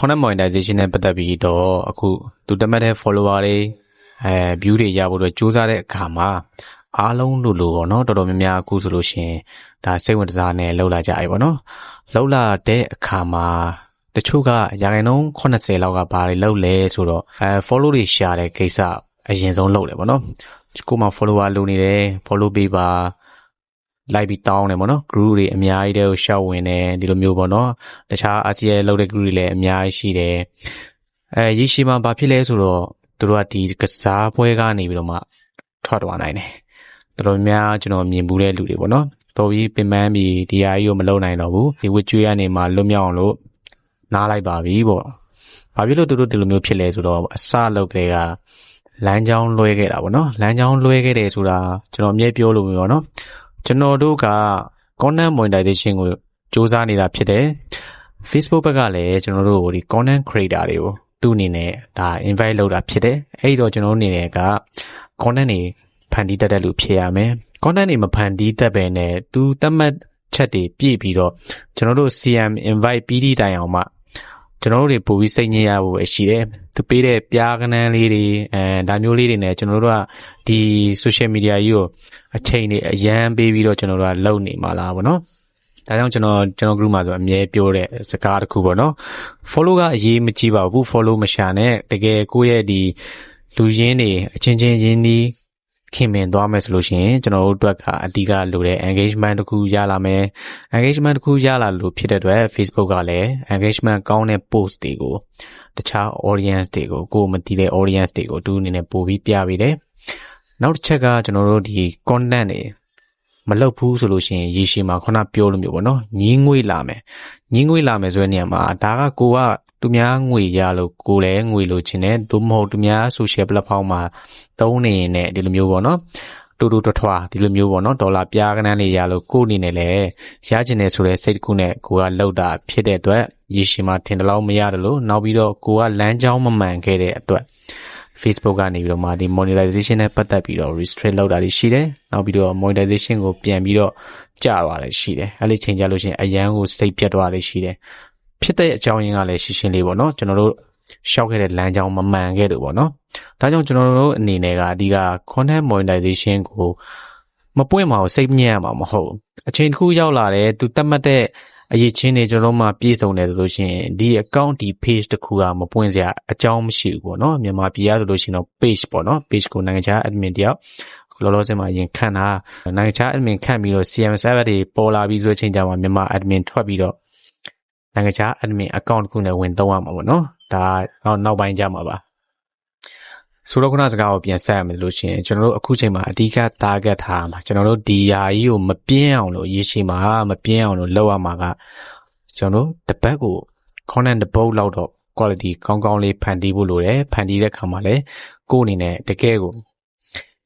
content monetization နဲ့ပတ်သက်ပြီးတော့အခုသူတတ်မှတ်တဲ့ follower တွေအဲ view တွေရဖို့အတွက်စူးစမ်းတဲ့အခါမှာအားလုံးလို့လို့ပေါ့နော်တော်တော်များများအခုဆိုလို့ရှိရင်ဒါစိတ်ဝင်စားနဲ့လှုပ်လာကြပြီပေါ့နော်လှုပ်လာတဲ့အခါမှာတချို့ကရာခိုင်နှုန်း80လောက်ကဘာတွေလှုပ်လဲဆိုတော့အဲ follow တွေ share တဲ့ကိစ္စအရင်ဆုံးလှုပ်တယ်ပေါ့နော်ကိုမှ follower လိုနေတယ် follow ပေးပါ လိုက်ပြီးတောင်းတယ်ပေါ့နော် group တွေအများကြီးတည်းကိုရှောက်ဝင်တယ်ဒီလိုမျိုးပေါ့နော်တခြားအာဆီယံလောက်တဲ့ group တွေလည်းအများကြီးရှိတယ်အဲရေရှည်မှာဘာဖြစ်လဲဆိုတော့သူတို့ကဒီကစားပွဲကနေပြီးတော့မှထွက်သွားနိုင်တယ်တော်တော်များကျွန်တော်မြင်ဘူးတဲ့လူတွေပေါ့နော်တော်ပြီးပင်ပန်းပြီးဒီဟာကြီးကိုမလုပ်နိုင်တော့ဘူးဒီဝစ်ကျွေးကနေမှလွတ်မြောက်အောင်လို့နားလိုက်ပါပြီပေါ့ဘာဖြစ်လို့သူတို့ဒီလိုမျိုးဖြစ်လဲဆိုတော့အစလုပ်တဲ့ကလမ်းကြောင်းလွှဲခဲ့တာပေါ့နော်လမ်းကြောင်းလွှဲခဲ့တယ်ဆိုတာကျွန်တော်အမြဲပြောလို့ပြောနော် ကျွန်တော်တို့က content monetization ကိုစူးစမ်းနေတာဖြစ်တယ် Facebook ဘက်ကလည်းကျွန်တော်တို့ဒီ content creator တွေကိုသူ့အနေနဲ့ဒါ invite လုပ်တာဖြစ်တယ်အဲ့ဒီတော့ကျွန်တော်တို့အနေနဲ့က content တွေဖန်တီးတတ်တဲ့လူဖြစ်ရမယ် content တွေမဖန်တီးတတ်ပဲနဲ့သူသတ်မှတ်ချက်တွေပြည့်ပြီးတော့ကျွန်တော်တို့ CM invite ပြီးသည့်တိုင်အောင်မှကျွန်တော်တို့တွေပို့ပြီးစိတ်ညစ်ရဖို့ပဲရှိတယ် သူပေးတဲ့ပြားကနန်းလေးတွေအဲဒါမျိုးလေးတွေနဲ့ကျွန်တော်တို့ကဒီ social media ကြီးကိုအချိန်တွေအရန်ပေးပြီးတော့ကျွန်တော်တို့ကလုပ်နေမှာလားဗောနော်ဒါကြောင့်ကျွန်တော်ကျွန်တော် group မှာဆိုအမြဲပြောတဲ့စကားတစ်ခုပေါ့နော် follow ကအရေးမကြီးပါဘူး follow မရှာနဲ့တကယ်ကိုယ့်ရဲ့ဒီလူရင်းတွေအချင်းချင်းရင်းနှီး ခင်မင်သွားမယ်ဆိုလို့ရှိရင်ကျွန်တော်တို့အတွက်ကအဓိကလိုတဲ့ engagement တစ်ခုရလာမယ် engagement တစ်ခုရလာလို့ဖြစ်တဲ့အတွက် Facebook ကလည်း engagement ကောင်းတဲ့ post တွေကိုတခြား audience တွေကိုကိုယ်မသိတဲ့ audience တွေကိုသူအနေနဲ့ပို့ပြီးပြပေးတယ်နောက်တစ်ချက်ကကျွန်တော်တို့ဒီ content တွေမလုပ်ဘူးဆိုလို့ရှိရင်ရေရှည်မှာခုနပြောလို့မျိုးပေါ့နော်ညီးငွေလာမယ်ညီးငွေလာမယ်ဆိုတဲ့နေရာမှာဒါကကိုက သူများငွေရလို့ကိုလည်းငွေလိုချင်တယ်သို့မဟုတ်သူများ social platform မှာသုံးနေရင်လည်းဒီလိုမျိုးပေါ့နော်တူတူထွားဒီလိုမျိုးပေါ့နော်ဒေါ်လာပြားကနန်းနေရလို့ကိုအနေနဲ့လည်းရကျင်နေဆိုတဲ့စိတ်တစ်ခုနဲ့ကိုကလောက်တာဖြစ်တဲ့အတွက်ရေရှည်မှာထင်တယ်လို့မရတယ်လို့နောက်ပြီးတော့ကိုကလမ်းကြောင်းမမှန်ခဲ့တဲ့အတွက် Facebook ကနေပြီးတော့မှဒီ monetization နဲ့ပတ်သက်ပြီးတော့ restrict လုပ်တာတွေရှိတယ်။နောက်ပြီးတော့ monetization ကိုပြန်ပြီးတော့ကျသွားတယ်ရှိတယ်။အဲ့ဒီချိန်ကြလို့ရှိရင်အရန်ကိုစိတ်ပြတ်သွားတယ်ရှိတယ်။ ဖြစ်တဲ့အကြောင်းရင်းကလည်းရှင်းရှင်းလေးပေါ့နော်။ကျွန်တော်တို့ရှောက်ခဲ့တဲ့လမ်းကြောင်းမမှန်ခဲ့လို့ပေါ့နော်။ဒါကြောင့်ကျွန်တော်တို့အနေနဲ့ကအဓိက content monetization ကိုမပွင့်မအောင်စိတ်ညံ့မှာမဟုတ်။အချိန်တစ်ခုရောက်လာတယ်သူတတ်မှတ်တဲ့အရေးချင်းတွေကျွန်တော်မှပြည့်စုံတယ်ဆိုလို့ရှိရင်ဒီ account ဒီ page တခုကမပွင့်စရာအကြောင်းမရှိဘူးပေါ့နော်မြန်မာပြည်ရဆိုလို့ရှိရင်တော့ page ပေါ့နော် page ကိုနိုင်ငံခြား admin တယောက်လောလောဆယ်မှာရင်ခန့်တာနိုင်ငံခြား admin ခန့်ပြီးတော့ CM server တွေပေါ်လာပြီးဆိုတဲ့အချိန်ကျမှမြန်မာ admin ထွက်ပြီးတော့ နိုင်ငံခြား admin account တခုနဲ့ဝင်သုံးရမှာပေါ့နော်ဒါနောက်နောက်ပိုင်းကြမှာပါဆိုတော့ခုနစကားကိုပြန်ဆက်ရမယ်လို့ရှိရင်ကျွန်တော်တို့အခုချိန်မှာအဓိက target ထားမှာကျွန်တော်တို့ဒီယာကြီးကိုမပြင်းအောင်လို့ရေရှည်မှာမပြင်းအောင်လို့လုပ်ရမှာကကျွန်တော်တို့တပတ်ကို content တစ်ပုတ်လောက်တော့ quality ကောင်းကောင်းလေးဖန်တီးဖို့လိုတယ်ဖန်တီးတဲ့ခါမှာလည်းကိုယ်အနေနဲ့တကယ်ကို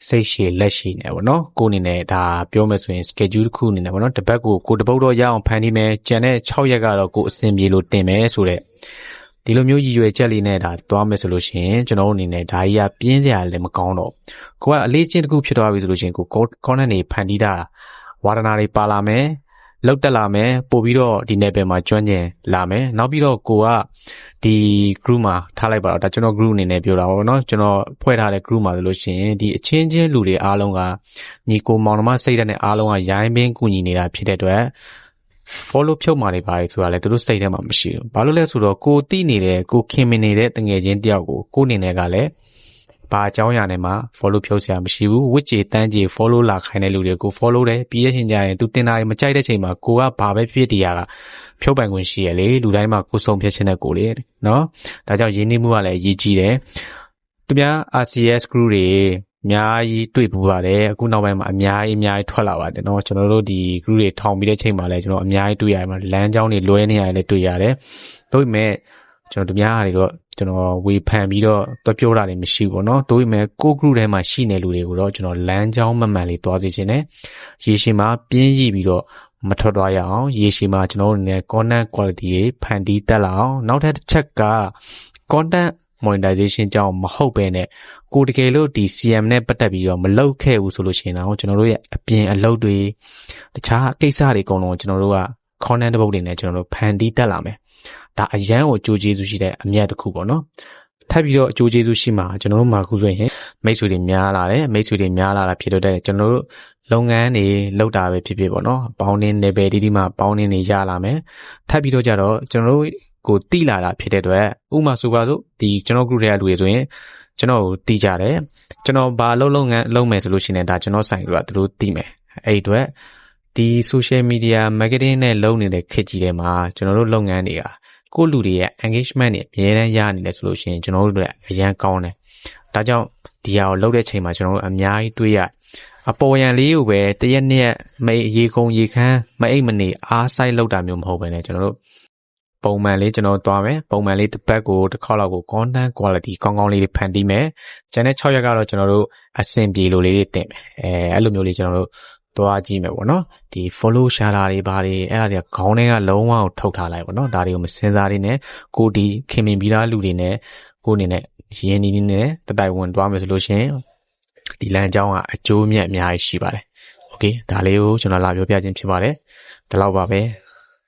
စိတ်ရှည်လက်ရှိနေပေါ့နော်ကိုအနေနဲ့ဒါပြောမယ်ဆိုရင် schedule တစ်ခုအနေနဲ့ပေါ့နော်တပတ်ကိုကိုတပုတ်တော့ရအောင်ဖန်တီးမယ်ကြံတဲ့6ရက်ကတော့ကိုအဆင်ပြေလို့တင်မယ်ဆိုတဲ့ဒီလိုမျိုးရည်ရွယ်ချက်လေးနဲ့ဒါသွားမယ်ဆိုလို့ရှိရင်ကျွန်တော်အနေနဲ့ဒါကြီးကပြင်းစရာလည်းမကောင်းတော့ကိုကအလေးချင်းတစ်ခုဖြစ်သွားပြီဆိုလို့ရှိရင်ကို content တွေဖန်တီးတာဝါဒနာတွေပါလာမယ် လောက်တက်လာမယ်ပို့ပြီးတော့ဒီ level မှာကျွမ်းကျင်လာမယ်နောက်ပြီးတော့ကိုကဒီ group မှာထားလိုက်ပါတော့ဒါကျွန်တော် group အနေနဲ့ပြောတာပေါ့နော်ကျွန်တော်ဖွဲ့ထားတဲ့ group မှာဆိုလို့ရှိရင်ဒီအချင်းချင်းလူတွေအားလုံးကညီကိုမောင်နှမစိတ်ဓာတ်နဲ့အားလုံးကရိုင်းပင်းကူညီနေတာဖြစ်တဲ့အတွက် follow ဖြုတ်มาနေပါလေဆိုတာလေသူတို့စိတ်ထဲမှာမရှိဘူးဘာလို့လဲဆိုတော့ကိုတိနေတဲ့ကိုခင်မင်နေတဲ့တငယ်ချင်းတယောက်ကိုကိုနေနဲ့ကလည်း ဘာအကြောင်းအရာနဲ့မှ follow ဖြုတ်စရာမရှိဘူးဝစ်ကြေတန်းကြေ follow လာခိုင်းတဲ့လူတွေကို follow တယ်ပြီးရချင်းကြရင်သူတင်တာမကြိုက်တဲ့ချိန်မှာကိုကဘာပဲဖြစ်တရားကဖြုတ်ပိုင်ခွင့်ရှိရလေလူတိုင်းမှာကိုစုံဖြတ်ခြင်းတဲ့ကိုလေနော်ဒါကြောင့်ရင်းနှီးမှုကလည်းအရေးကြီးတယ်သူများ RCS group တွေအများကြီးတွေ့ပူပါတယ်အခုနောက်ပိုင်းမှာအများကြီးအများကြီးထွက်လာပါတယ်เนาะကျွန်တော်တို့ဒီ group တွေထောင်ပြီးတဲ့ချိန်မှာလည်းကျွန်တော်အများကြီးတွေ့ရတယ်မှာလမ်းကြောင်းတွေလွဲနေရတယ်လည်းတွေ့ရတယ်ဒါပေမဲ့ကျွန်တော်တို့များတွေတော့ ကျွန်တော်ဝေဖန်ပြီးတော့သွားပြောတာလည်းမရှိဘူးပေါ့နော်တို့ပေမဲ့ကို group ထဲမှာရှိနေလူတွေကိုတော့ကျွန်တော်လမ်းကြောင်းမှန်မှန်လေးသွားစေချင်တယ်ရေရှည်မှာပြင်းရည်ပြီးတော့မထွက်သွားရအောင်ရေရှည်မှာကျွန်တော်တို့လည်း content quality တွေဖန်တီးတက်လာအောင်နောက်ထပ်တစ်ချက်က content monetization ကြောင့်မဟုတ်ပဲနဲ့ကိုတကယ်လို့ဒီ CM နဲ့ပတ်သက်ပြီးတော့မလုပ်ခဲ့ဘူးဆိုလို့ရှိရင်တော့ကျွန်တော်တို့ရဲ့အပြင်အလုပ်တွေတခြားကိစ္စတွေအကုန်လုံးကျွန်တော်တို့က content တစ်ပုဒ်တွေနဲ့ကျွန်တော်တို့ဖန်တီးတက်လာမယ်ဒါအရန်ကိုအကျိုးကျေးဇူးရှိတဲ့အမြတ်တစ်ခုပေါ့နော်ထပ်ပြီးတော့အကျိုးကျေးဇူးရှိမှာကျွန်တော်တို့မှာခုဆိုရင်မိတ်ဆွေတွေများလာတယ်မိတ်ဆွေတွေများလာတာဖြစ်တော့တဲ့ကျွန်တော်တို့လုပ်ငန်းတွေလောက်တာပဲဖြစ်ဖြစ်ပေါ့နော်ပေါင်းနေ level တီးတီးမှပေါင်းနေနေရလာမယ်ထပ်ပြီးတော့ကြတော့ကျွန်တော်တို့ကိုတိလာတာဖြစ်တဲ့အတွက်ဥမာဆိုပါစို့ဒီကျွန်တော် group ထဲကလူတွေဆိုရင်ကျွန်တော်ကိုတီးကြတယ်ကျွန်တော်ဘာလုပ်လုပ်ငန်းလုပ်မယ်ဆိုလို့ရှိရင်ဒါကျွန်တော်ဆိုင်ကသူတို့တီးမယ်အဲ့ဒီအတွက် ဒီ social media marketing နဲ့လုပ်နေတဲ့ခေတ်ကြီးထဲမှာကျွန်တော်တို့လုပ်ငန်းတွေကကိုယ့်လူတွေရဲ့ engagement တွေအများတန်းရနေတယ်ဆိုလို့ရှိရင်ကျွန်တော်တို့လည်းအရန်ကောင်းတယ်။ဒါကြောင့်ဒီဟာကိုလုပ်တဲ့ချိန်မှာကျွန်တော်တို့အများကြီးတွေးရအပေါ်ရန်လေးကိုပဲတရက်နှစ်ရက်မိရေကုံရေခမ်းမအိတ်မနေအားဆိုင်လောက်တာမျိုးမဟုတ်ဘဲねကျွန်တော်တို့ပုံမှန်လေးကျွန်တော်သွားမယ်ပုံမှန်လေးတစ်ပတ်ကိုတစ်ခေါက်လောက်ကို content quality ကောင်းကောင်းလေးတွေဖန်တီးမယ်။ကျန်တဲ့6ရက်ကတော့ကျွန်တော်တို့အဆင်ပြေလိုလေးတွေတင်မယ်။အဲအဲ့လိုမျိုးလေးကျွန်တော်တို့ သွားကြည့်မယ်ပေါ့နော်ဒီ follow share တာတွေဘာတွေအဲ့ဒါတွေကခေါင်းထဲကလုံးဝကိုထုတ်ထားလိုက်ပေါ့နော်ဒါတွေကိုမစင်စားနေနဲ့ကိုဒီခင်မင်ပြီးသားလူတွေနဲ့ကိုအနေနဲ့ရင်းနှီးနှီးနဲ့တတိုင်ဝင်သွားမယ်ဆိုလို့ရှင်ဒီလမ်းကြောင်းကအကျိုးမြတ်အများကြီးရှိပါတယ်โอเคဒါလေးကိုကျွန်တော်လာပြောပြခြင်းဖြစ်ပါတယ်ဒီလောက်ပါပဲ